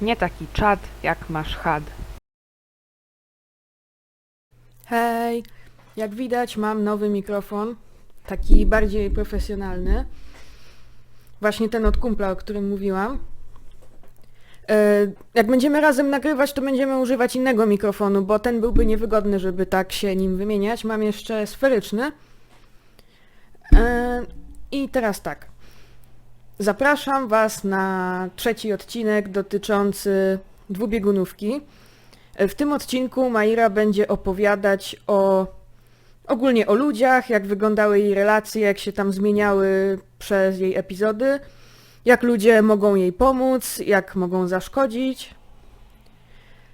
Nie taki czad, jak masz had. Hej, jak widać mam nowy mikrofon, taki bardziej profesjonalny. Właśnie ten od kumpla, o którym mówiłam. E, Jak będziemy razem nagrywać, to będziemy używać innego mikrofonu, bo ten byłby niewygodny, żeby tak się nim wymieniać. Mam jeszcze sferyczny. E, I teraz tak. Zapraszam Was na trzeci odcinek dotyczący dwubiegunówki. W tym odcinku Maira będzie opowiadać o ogólnie o ludziach, jak wyglądały jej relacje, jak się tam zmieniały przez jej epizody, jak ludzie mogą jej pomóc, jak mogą zaszkodzić.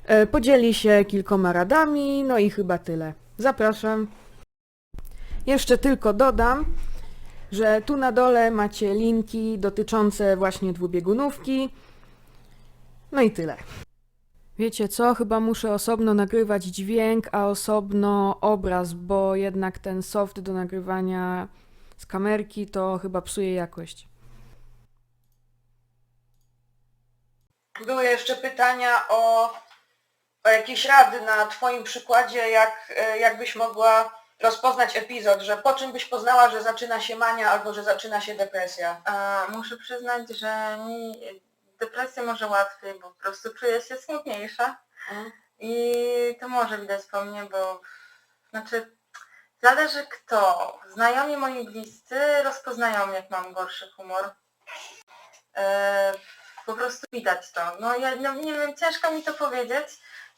E, Podzieli się kilkoma radami, no i chyba tyle. Zapraszam. Jeszcze tylko dodam, że tu na dole macie linki dotyczące właśnie dwubiegunówki. No i tyle. Wiecie co? Chyba muszę osobno nagrywać dźwięk, a osobno obraz, bo jednak ten soft do nagrywania z kamerki to chyba psuje jakość. Były jeszcze pytania o, o jakieś rady na Twoim przykładzie, jak, e, jakbyś mogła rozpoznać epizod, że po czym byś poznała, że zaczyna się mania albo że zaczyna się depresja. A, muszę przyznać, że mi depresja może łatwiej, bo po prostu czuję się smutniejsza Mhm. i to może widać po mnie, bo znaczy zależy kto. Znajomi moi bliscy rozpoznają jak mam gorszy humor. E, po prostu widać to. No ja no, nie wiem, ciężko mi to powiedzieć.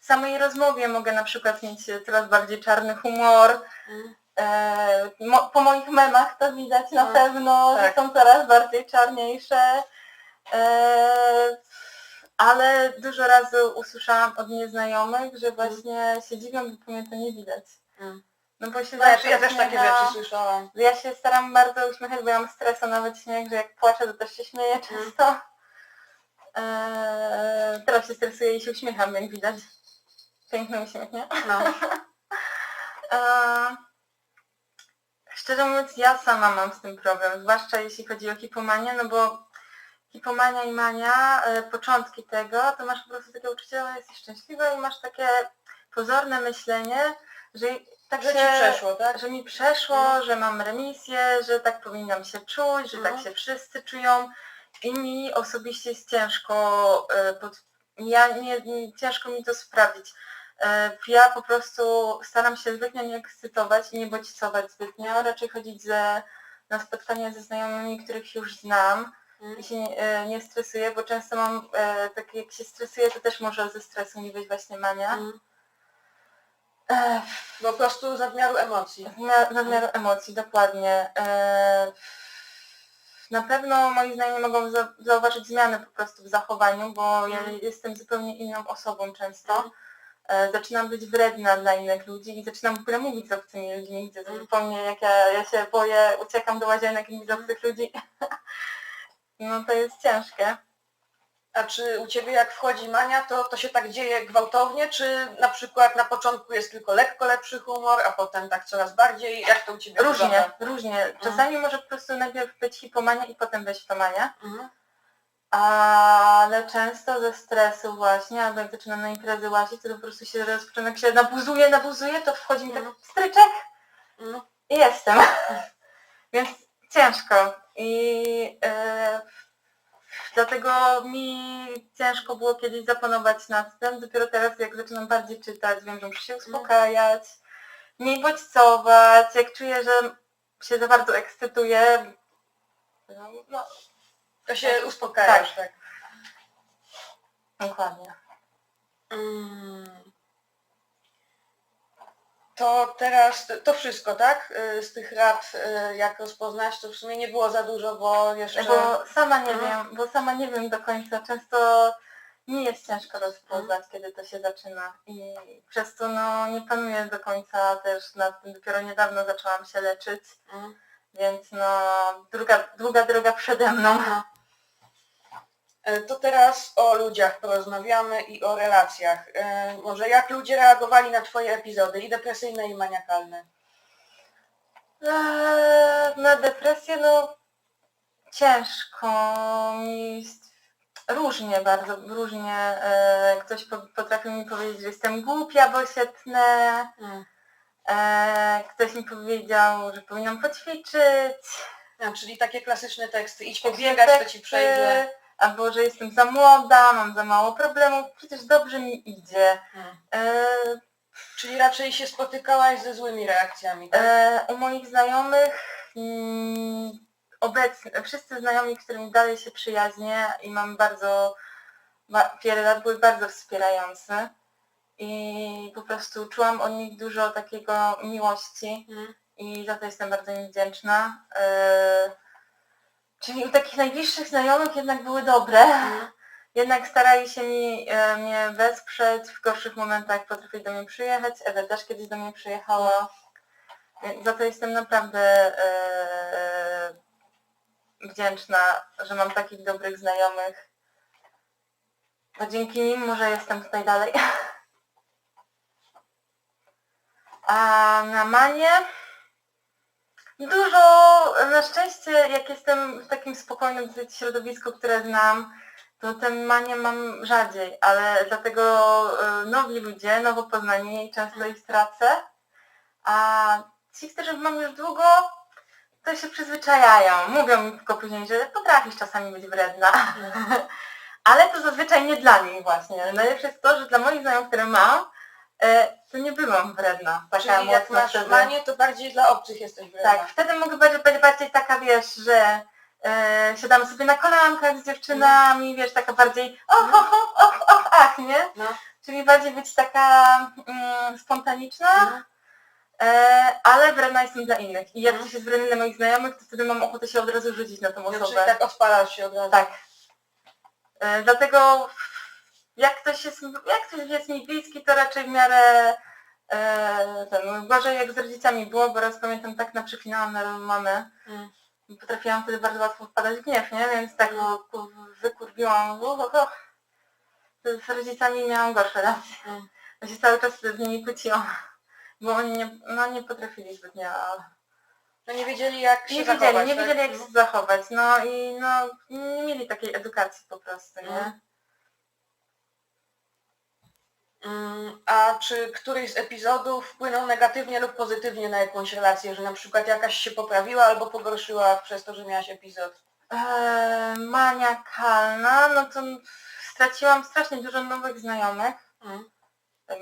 W samej rozmowie mogę na przykład mieć coraz bardziej czarny humor. Mhm. E, mo, po moich memach to widać na No, pewno, tak. że są coraz bardziej czarniejsze. E, ale dużo razy usłyszałam od nieznajomych, że właśnie się dziwią, bo po mnie to nie widać. Mhm. No bo się No, ja, ja też takie rzeczy słyszałam. Ja się staram bardzo uśmiechać, bo ja mam stres, a nawet śmiech, że jak płaczę, to też się śmieję często. E, teraz się stresuję i się uśmiecham, jak widać. Piękny uśmiech, nie? No. E, Szczerze mówiąc, ja sama mam z tym problem, zwłaszcza jeśli chodzi o hipomanię, no bo hipomania i mania, e, początki tego, to masz po prostu takie uczucie, że jesteś szczęśliwa i masz takie pozorne myślenie, że tak Że się, ci przeszło, tak? że mi przeszło, Mhm. że mam remisję, że tak powinnam się czuć, że Mhm. tak się wszyscy czują i mi osobiście jest ciężko, e, pod, ja nie, ciężko mi to sprawdzić. E, Ja po prostu staram się zbytnio nie ekscytować i nie bodźcować zbytnio, raczej chodzić ze, na spotkania ze znajomymi, których już znam Mhm. i się nie, nie stresuję, bo często mam, e, tak jak się stresuję, to też może ze stresu mi być właśnie mania. Mhm. E, Po prostu nadmiaru emocji. na, nadmiaru emocji, dokładnie. E, na pewno moi znajomi mogą za, zauważyć zmiany po prostu w zachowaniu, bo ja Mhm. jestem zupełnie inną osobą często. Mhm. E, zaczynam być wredna dla innych ludzi i zaczynam w ogóle mówić z obcymi ludźmi, gdzie Mhm. zupełnie jak ja, ja się boję, uciekam do łazienek i widzę obcych ludzi. no to jest ciężkie. A czy u Ciebie jak wchodzi mania, to, to się tak dzieje gwałtownie, czy na przykład na początku jest tylko lekko lepszy humor, a potem tak coraz bardziej? Jak to u Ciebie Różnie, wygląda? różnie. Czasami może po prostu najpierw być hipomania i potem wejść w to mania. Mhm. Ale często ze stresu właśnie, albo jak zaczynam na imprezy łazić, to po prostu się rozpoczynam, jak się nabuzuje, nabuzuje, to wchodzi mi tak Mhm. stryczek Mhm. i jestem. Więc ciężko. I e, dlatego mi ciężko było kiedyś zapanować nad tym. Dopiero teraz jak zaczynam bardziej czytać, wiem, że muszę się uspokajać, mniej bodźcować, jak czuję, że się za bardzo ekscytuję, no, no To się uspokajasz, tak. dokładnie. Mm. To teraz, to wszystko, tak? Y, Z tych rad, y, jak rozpoznać, to w sumie nie było za dużo, bo jeszcze... Bo sama nie Mhm. wiem, bo sama nie wiem do końca. Często mi jest ciężko rozpoznać, Mhm. kiedy to się zaczyna. I przez to no, nie panuję do końca też nad tym. Dopiero niedawno zaczęłam się leczyć, Mm. więc no druga, długa droga przede mną. E, To teraz o ludziach porozmawiamy i o relacjach. E, Może jak ludzie reagowali na Twoje epizody, i depresyjne, i maniakalne? Eee, Na depresję no ciężko mi różnie bardzo, różnie. E, ktoś po, potrafił mi powiedzieć, że jestem głupia, bo się tnę. Mm. E, ktoś mi powiedział, że powinnam poćwiczyć. A, czyli takie klasyczne teksty. Idź pobiegać, to ci przejdzie. Albo, że jestem za młoda, mam za mało problemów, przecież dobrze mi idzie. Mm. E, Czyli raczej się spotykałaś ze złymi reakcjami, tak? E, u moich znajomych mm, obecnie, wszyscy znajomi, którymi dalej się przyjaźnię i mam bardzo, ba, wiele lat były bardzo wspierający i po prostu czułam od nich dużo takiego miłości Mm. i za to jestem bardzo im wdzięczna. E, czyli u takich najbliższych znajomych jednak były dobre. Mm. Jednak starali się mi, e, mnie wesprzeć, w gorszych momentach potrafili do mnie przyjechać, Ewa też kiedyś do mnie przyjechała. Więc Za to jestem naprawdę e, wdzięczna, że mam takich dobrych znajomych. Bo dzięki nim może jestem tutaj dalej. A na Manie dużo, na szczęście jak jestem w takim spokojnym środowisku, które znam, to ten manię mam rzadziej, ale dlatego y, nowi ludzie, nowo poznani, często ich tracę, a ci, którzy mam już długo, to się przyzwyczajają. Mówią mi tylko później, że potrafisz czasami być wredna. ale to zazwyczaj nie dla nich właśnie. Najlepsze jest to, że dla moich znajomych, które mam, e, to nie byłam wredna. Taka Czyli jak mocno masz wtedy. manię, to bardziej dla obcych jesteś wredna. Tak, wtedy mogę być, być bardziej taka, wiesz, że siadamy sobie na kolankach z dziewczynami, wiesz, taka bardziej och, och, och, och, och, ach, nie? No. Czyli bardziej być taka mm, spontaniczna, Mhm. e, ale wredna jestem dla innych. I jak Mhm. coś jest wredne dla moich znajomych, to wtedy mam ochotę się od razu rzucić na tą No, czyli osobę. tak odpalasz się od razu. Tak. E, dlatego jak ktoś jest, jak ktoś jest mi bliski, to raczej w miarę e, ten, gorzej jak z rodzicami było, bo raz pamiętam tak naprzyklinałam na mamę, Mm. potrafiłam wtedy bardzo łatwo wpadać w gniew, nie? Więc tak ku- wykurwiłam. Uh. Z rodzicami miałam gorsze relacje. Mm. Ja się cały czas z nimi kłóciłam. Bo oni nie, no, nie potrafili zbytnio. No nie wiedzieli jak się Nie zachować. wiedzieli, nie tak? wiedzieli jak Mhm. się zachować. No i no nie mieli takiej edukacji po prostu, nie? Mm, A czy któryś z epizodów wpłynął negatywnie lub pozytywnie na jakąś relację, że na przykład jakaś się poprawiła albo pogorszyła przez to, że miałaś epizod? Eee, maniakalna, no to straciłam strasznie dużo nowych znajomych. Mm.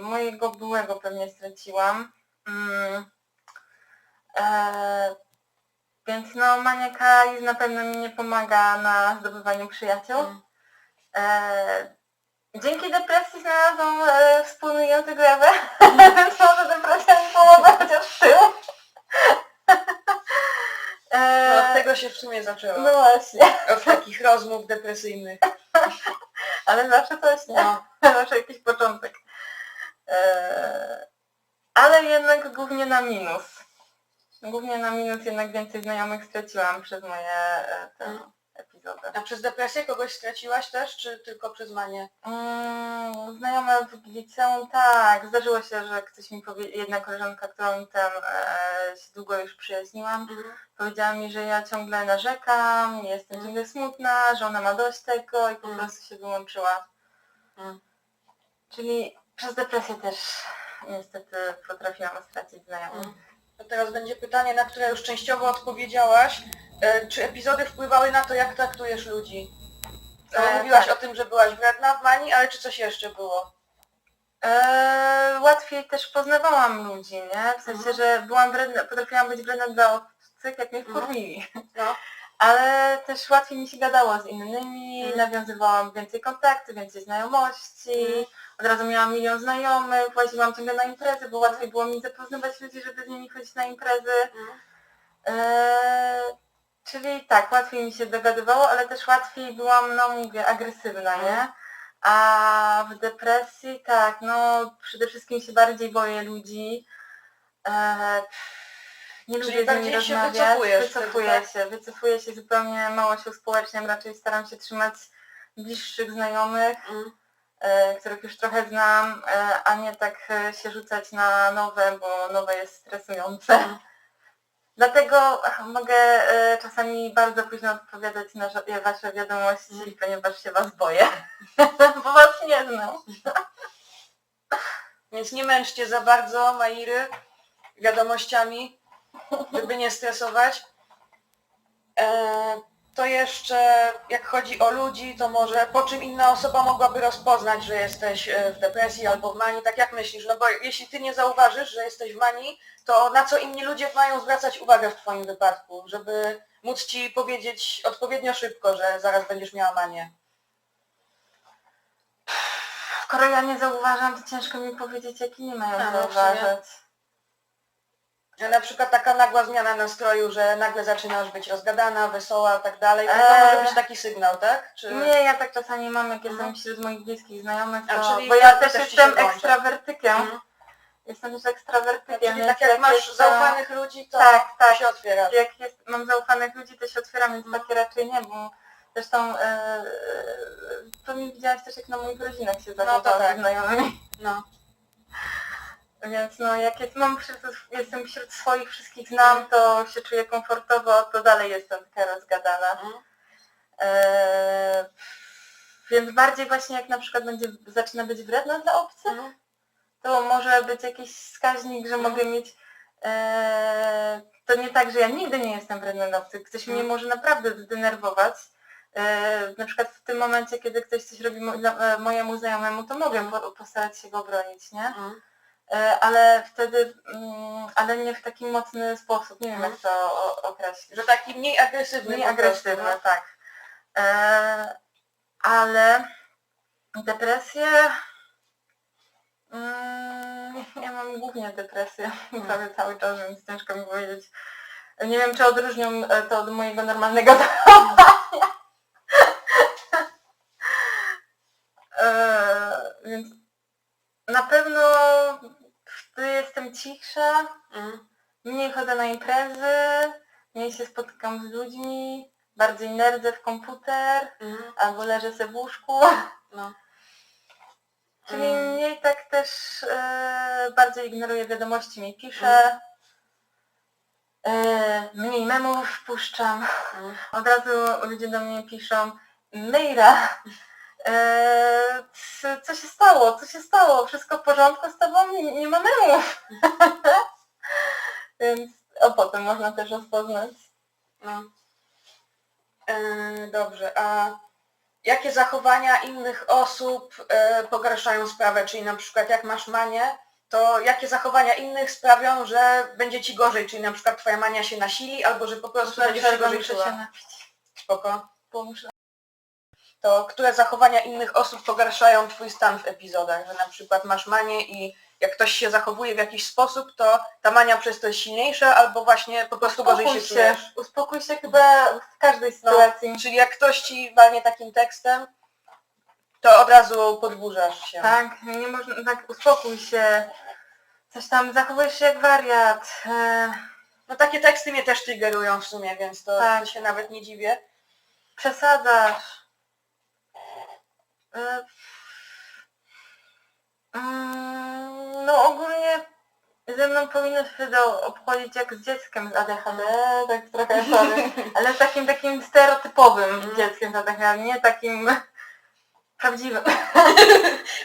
Mojego byłego pewnie straciłam. Mm. Eee, więc no maniakalizm na pewno mi nie pomaga na zdobywaniu przyjaciół. Mm. Eee, dzięki depresji znalazłam e, wspólny język Ewę, więc może depresja mi pomogła chociaż w tym. Eee, No od tego się w sumie zaczęło. no właśnie. Od takich rozmów depresyjnych. Ale zawsze coś, nie? No. zawsze jakiś początek. Eee, ale jednak głównie na minus. Głównie na minus jednak więcej znajomych straciłam przez moje e, te Mm. Epizody. A przez depresję kogoś straciłaś też, czy tylko przez manię? Mm, znajome w liceum, tak. Zdarzyło się, że ktoś mi powie, jedna koleżanka, którą ten e, się długo już przyjaźniłam, powiedziała mi, że ja ciągle narzekam, jestem Mm. ciągle smutna, że ona ma dość tego i po Mm. prostu się wyłączyła. Mm. Czyli przez depresję też niestety potrafiłam stracić znajomych. To teraz będzie pytanie, na które już częściowo odpowiedziałaś. E, Czy epizody wpływały na to, jak traktujesz ludzi? No, E, mówiłaś tak. o tym, że byłaś wredna w manii, ale czy coś jeszcze było? E, łatwiej też poznawałam ludzi, nie? W sensie, Mhm. że byłam wredna, potrafiłam być wredna dla obcych, jak mnie Mhm. wkurwili. No. Ale też łatwiej mi się gadało z innymi, Mhm. nawiązywałam więcej kontaktu, więcej znajomości, Mhm. od razu miałam milion znajomych, łaziłam ciągle na imprezy, bo łatwiej było mi zapoznawać ludzi, żeby z nimi chodzić na imprezy. Eee, czyli tak, łatwiej mi się dogadywało, ale też łatwiej byłam, no mówię, agresywna, nie? A w depresji tak, no przede wszystkim się bardziej boję ludzi. Eee, nie Czyli lubię z nimi bardziej się rozmawiać. wycofujesz wtedy, wycofuję tak? się, wycofuję się zupełnie, mało się uspołeczniam, raczej staram się trzymać bliższych znajomych, Mm. e, których już trochę znam, e, a nie tak e, się rzucać na nowe, bo nowe jest stresujące. Dlatego mogę e, czasami bardzo późno odpowiadać na wasze wiadomości, ponieważ się was boję. Bo was nie znam. Więc nie męczcie za bardzo Mairy wiadomościami, żeby nie stresować. E, to jeszcze jak chodzi o ludzi, to może po czym inna osoba mogłaby rozpoznać, że jesteś e, w depresji albo w manii, tak jak myślisz? No bo jeśli ty nie zauważysz, że jesteś w manii, to na co inni ludzie mają zwracać uwagę w twoim wypadku, żeby móc ci powiedzieć odpowiednio szybko, że zaraz będziesz miała manię. Skoro ja nie zauważam, to ciężko mi powiedzieć, jaki nie mają A, no, w sumie. zauważać. Że na przykład taka nagła zmiana nastroju, że nagle zaczynasz być rozgadana, wesoła i tak dalej, to, to Eee. może być taki sygnał, tak? Czy... Nie, ja tak czasami mam, jak Mhm. jestem wśród moich bliskich znajomych, A, to, czyli bo ja też też ci się jestem włącza. ekstrawertykiem. Mhm. Jestem też ekstrawertykiem. Czyli więc tak jak masz jest, zaufanych ludzi, to tak, tak. się otwierasz. Jak jest, mam zaufanych ludzi, to się otwieram, więc Mhm. takie raczej nie, bo zresztą e, e, to mi widziałaś też, jak na moich rodzinach się to zachowałam tak. ze znajomymi. No. Więc no, jak jest, mam wśród, jestem wśród swoich wszystkich znam, to się czuję komfortowo, to dalej jestem taka rozgadana. Mhm. E, więc bardziej właśnie jak na przykład będzie, zaczyna być wredna dla obcych, Mhm. to może być jakiś wskaźnik, że Mhm. mogę mieć. E, to nie tak, że ja nigdy nie jestem wredna dla obcych. Ktoś mnie może naprawdę zdenerwować. E, na przykład w tym momencie, kiedy ktoś coś robi mo, mojemu znajomemu, to mogę po, postarać się go obronić, nie? E, ale wtedy, mm, ale nie w taki mocny sposób. Nie wiem jak to określić. Że taki mniej agresywny Mniej agresywne, no. tak. E, ale depresję. Mm, ja mam głównie depresję prawie cały czas, więc ciężko mi powiedzieć. Nie wiem, czy odróżnią e, to od mojego normalnego zachowania. e, więc na pewno wtedy jestem cichsza, Mhm. Mniej chodzę na imprezy, mniej się spotykam z ludźmi, bardziej nerdzę w komputer, Mhm. albo leżę sobie w łóżku. No. Czyli Mm. mniej tak też e, bardziej ignoruję wiadomości, mniej piszę. E, mniej memów wpuszczam. Mhm. Od razu ludzie do mnie piszą Mejra, co, co się stało? Co się stało? Wszystko w porządku z tobą? Nie, ma memów. Więc o potem można też rozpoznać. No. E, dobrze, a jakie zachowania innych osób e, pogarszają sprawę? Czyli na przykład jak masz manię, to jakie zachowania innych sprawią, że będzie ci gorzej? Czyli na przykład twoja mania się nasili, albo że po prostu będziesz się gorzej czuła? Spoko. bo muszę... To które zachowania innych osób pogarszają twój stan w epizodach? Że na przykład masz manię i jak ktoś się zachowuje w jakiś sposób, to ta mania przez to jest silniejsza, albo właśnie po prostu gorzej się Uspokój się, czujesz. uspokój się chyba w każdej sytuacji. Czyli jak ktoś ci walnie takim tekstem, to od razu podburzasz się. Tak, nie można, tak uspokój się. Coś tam, zachowujesz się jak wariat. E, No takie teksty mnie też triggerują w sumie, więc to, Tak. to się nawet nie dziwię. przesadzasz. E, mm, no ogólnie ze mną powinno się to obchodzić jak z dzieckiem z ADHD, tak trochę sorry, ale takim takim stereotypowym Mhm. dzieckiem z ADHD, nie takim prawdziwym.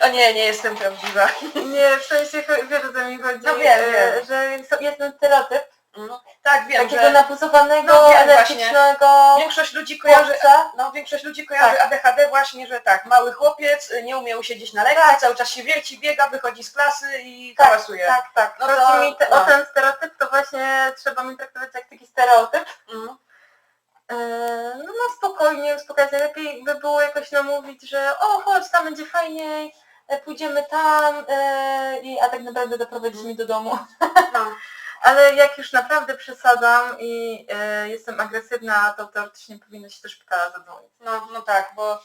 O nie, nie jestem prawdziwa. Nie, w sensie wiesz o co mi chodzi, No wiem, e, wiem. że jest jest ten stereotyp No, tak, wiem, takiego że napucowanego, No wiem energicznego większość ludzi kojarzy, chłopca. no, większość ludzi kojarzy Tak. ADHD właśnie, że tak, mały chłopiec, y, nie umie usiedzieć na lekcji, cały czas się wierci, biega, wychodzi z klasy i Tak, hałasuje. Tak, tak. No to- mi te, no. o ten stereotyp, to właśnie trzeba mi traktować jak taki stereotyp. Mhm. E, no, no spokojnie, uspokajać. Najlepiej by było jakoś namówić, że o chodź, tam będzie fajniej, e, pójdziemy tam, e, i, a tak naprawdę doprowadzić mnie do domu. No. Ale jak już naprawdę przesadzam i e, jestem agresywna, to teoretycznie powinno się do szpitala zadzwonić. No, no tak, bo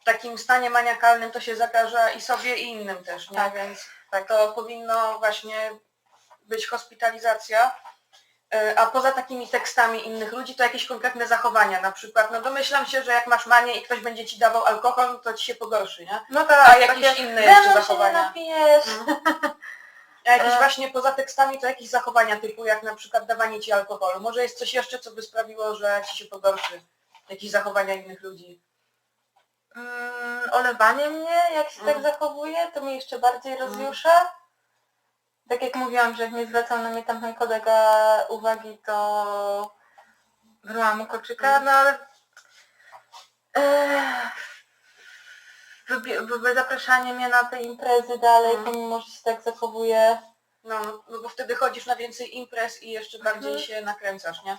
w takim stanie maniakalnym to się zakaża i sobie i innym też, nie? Tak. Więc tak, to powinno właśnie być hospitalizacja. E, A poza takimi tekstami innych ludzi to jakieś konkretne zachowania, na przykład, no domyślam się, że jak masz manię i ktoś będzie ci dawał alkohol, to ci się pogorszy, nie? No tak, A jakieś inne "Ze jeszcze mną się nie zachowania? napijesz. A jakieś E. właśnie poza tekstami to jakieś zachowania typu jak na przykład dawanie ci alkoholu. Może jest coś jeszcze, co by sprawiło, że ci się pogorszy. Jakieś zachowania innych ludzi. Mm, olewanie mnie, jak się Mm. tak zachowuje, to mnie jeszcze bardziej rozjusza. Tak jak mówiłam, że jak nie zwracał na mnie tam mój kolega uwagi, to brałam mu koczyka, Mm. no ale Ech, zapraszanie mnie na te imprezy dalej, Mm. pomimo, że się tak zachowuje. No, no, no bo wtedy chodzisz na więcej imprez i jeszcze bardziej Mhm. się nakręcasz, nie?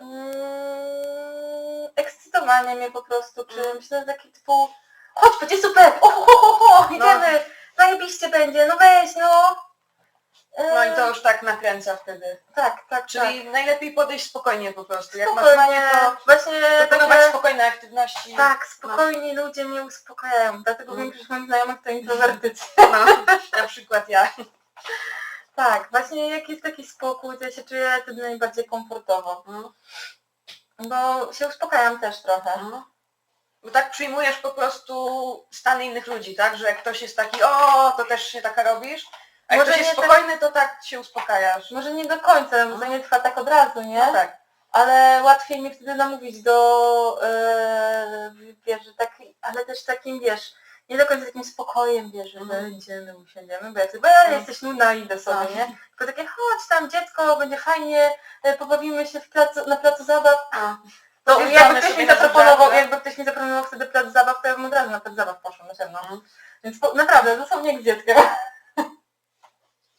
Mm, ekscytowanie mnie po prostu czymś, no taki typu chodź, będzie super, o, ho, ho, ho, idziemy, zajebiście będzie, no weź, no. No i to już tak nakręca wtedy. Tak, tak, Czyli najlepiej podejść spokojnie po prostu. tak. Jak masz Spokojnie, to właśnie wykonywać takie, spokojne aktywności. tak, spokojni ludzie mnie uspokajają, dlatego Mm. większość moich znajomych to introwertycy. No, na przykład ja. Tak, właśnie jak jest taki spokój, to ja się czuję wtedy najbardziej komfortowo, Mhm. bo się uspokajam też trochę. Mhm. Bo tak przyjmujesz po prostu stan innych ludzi, tak? Że jak ktoś jest taki, o, to też się taka robisz. A jak Może ktoś jest nie tak- spokojny, to tak się uspokajasz. Może nie do końca, bo to nie trwa tak od razu, nie? No tak. ale łatwiej mi wtedy namówić do, e, wiesz, że tak, ale też takim, wiesz, nie do końca takim spokojem, wiesz, że Mhm. będziemy, usiądziemy, bo jak sobie, e, Mhm. jesteś nudna, idę sobie, No. nie? Tylko takie, chodź tam dziecko, będzie fajnie, e, pobawimy się w placu, na placu zabaw. No. To Zjeżdżamy jakby ktoś sobie mi na zaproponował, jakby ktoś mi zaproponował wtedy plac zabaw, to ja bym od razu na plac zabaw poszła, na pewno. Mhm. Więc po, naprawdę, dosłownie jak z dzieckiem.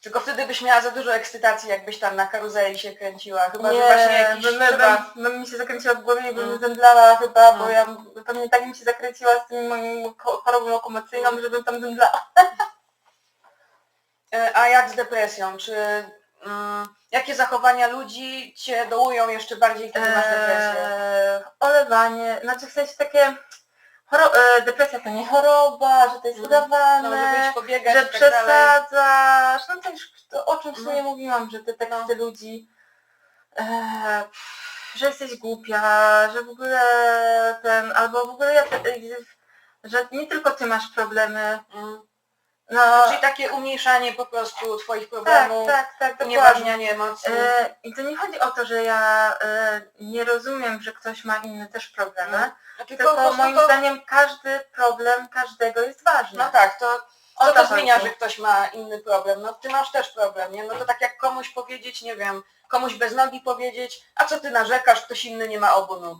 Tylko wtedy byś miała za dużo ekscytacji, jakbyś tam na karuzeli się kręciła. Chyba, nie, że właśnie jakiś bym, trzeba... bym, bym mi się zakręciła w głowie i bym Mm. zemdlała chyba, bo Mm. ja pewnie tak mi się zakręciła z tym moim chorobą lokomocyjną, żebym tam zemdlała. E, A jak z depresją? Czy mm, jakie zachowania ludzi cię dołują jeszcze bardziej, kiedy masz depresję? Eee, olewanie, znaczy w sensie takie, choro- e, depresja to nie choroba, że to jest Mm. udawane, No, pobiegać że i tak dalej. przesadzasz, no to już to, o czym w Mhm. sumie mówiłam, że te No. teksty ludzi, e, że jesteś głupia, że w ogóle ten, albo w ogóle ja, te, że nie tylko ty masz problemy, Mm. No Czyli takie umniejszanie po prostu twoich tak, problemów, tak, tak, dokładnie. unieważnianie emocji. E, I to nie chodzi o to, że ja e, nie rozumiem, że ktoś ma inne też problemy. No, tylko, tylko prostu moim to, zdaniem każdy problem każdego jest ważny. No tak, to O co to to zmienia, chodzi. że ktoś ma inny problem? No ty masz też problem, nie? No to tak jak komuś powiedzieć, nie wiem, komuś bez nogi powiedzieć, a co ty narzekasz, ktoś inny nie ma obu nóg.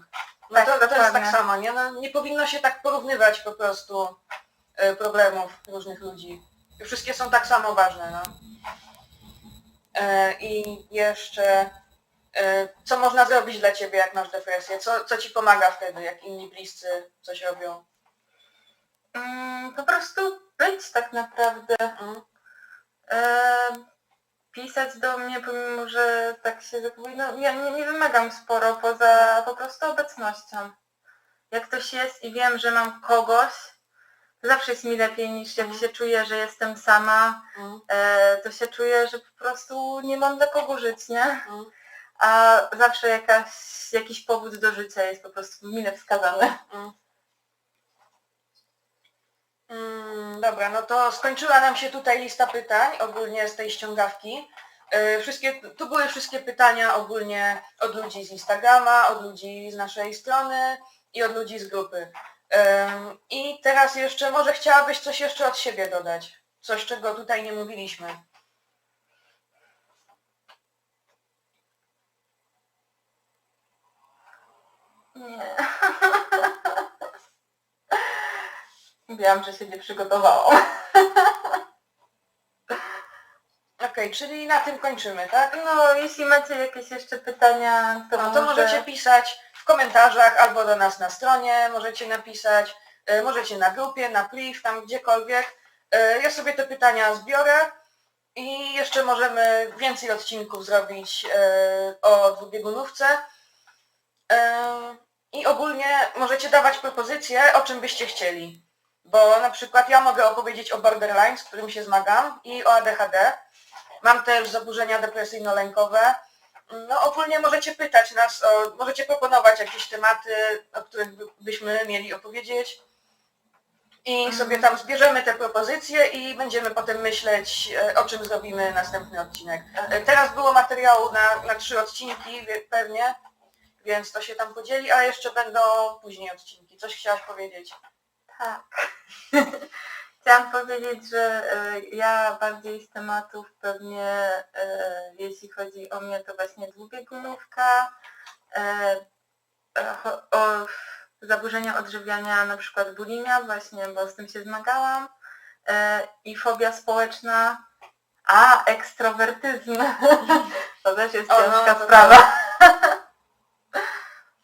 No Tak, to, to jest dokładnie. tak samo, nie? No, nie powinno się tak porównywać po prostu e, problemów różnych ludzi. Wszystkie są tak samo ważne, no. E, I jeszcze, e, co można zrobić dla ciebie, jak masz depresję? Co, co ci pomaga wtedy, jak inni bliscy coś robią? Mm, po prostu być tak naprawdę. Mm. Pisać do mnie, pomimo że tak się zachowuje. No ja nie, nie wymagam sporo poza po prostu obecnością. Jak ktoś jest i wiem, że mam kogoś, zawsze jest mi lepiej niż jak Mhm. się czuję, że jestem sama, Mm. e, to się czuję, że po prostu nie mam dla kogo żyć, nie? Mm. A zawsze jakaś, jakiś powód do życia jest po prostu mile wskazany. Mm, dobra, no to skończyła nam się tutaj lista pytań ogólnie z tej ściągawki. E, Wszystkie, tu były wszystkie pytania ogólnie od ludzi z Instagrama, od ludzi z naszej strony i od ludzi z grupy. I teraz jeszcze, może chciałabyś coś jeszcze od siebie dodać? Coś, czego tutaj nie mówiliśmy. Nie. Wiem, że się nie przygotowałam. Okej, czyli na tym kończymy, tak? No, jeśli macie jakieś jeszcze pytania, to, No może... to możecie pisać w komentarzach albo do nas na stronie, możecie napisać, e, możecie na grupie, na priv, tam gdziekolwiek. E, Ja sobie te pytania zbiorę i jeszcze możemy więcej odcinków zrobić e, o dwubiegunówce. I ogólnie możecie dawać propozycje, o czym byście chcieli. Bo na przykład ja mogę opowiedzieć o borderline, z którym się zmagam i o ADHD. Mam też zaburzenia depresyjno-lękowe. No ogólnie możecie pytać nas, o, możecie proponować jakieś tematy, o których by- byśmy mieli opowiedzieć. I Mhm. sobie tam zbierzemy te propozycje i będziemy potem myśleć, e, o czym zrobimy następny odcinek. E, Teraz było materiału na, na trzy odcinki pewnie, więc to się tam podzieli, a jeszcze będą później odcinki. Coś chciałaś powiedzieć? Tak. Chciałam powiedzieć, że e, ja bardziej z tematów pewnie, e, jeśli chodzi o mnie, to właśnie dwubiegunówka, e, o zaburzenia odżywiania, na przykład bulimia właśnie, bo z tym się zmagałam i fobia społeczna, a ekstrowertyzm. To też jest O, no, ciężka to sprawa.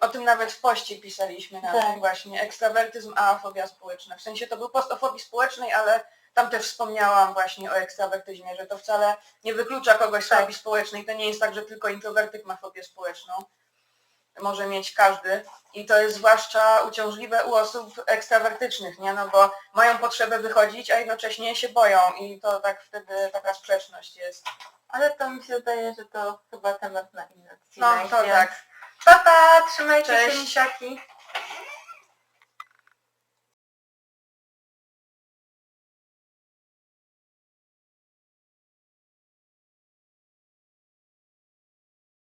O tym nawet w poście pisaliśmy na Tak. właśnie ekstrawertyzm, a fobia społeczna. W sensie to był post o fobii społecznej, ale tam też wspomniałam właśnie o ekstrawertyzmie, że to wcale nie wyklucza kogoś z Tak. fobii społecznej. To nie jest tak, że tylko introwertyk ma fobię społeczną. Może mieć każdy. I to jest zwłaszcza uciążliwe u osób ekstrawertycznych, nie? No bo mają potrzebę wychodzić, a jednocześnie się boją i to tak wtedy taka sprzeczność jest. Ale to mi się wydaje, że to chyba temat na inny No odcinek. to więc tak. Pa, pa, trzymajcie Cześć. się misiaki.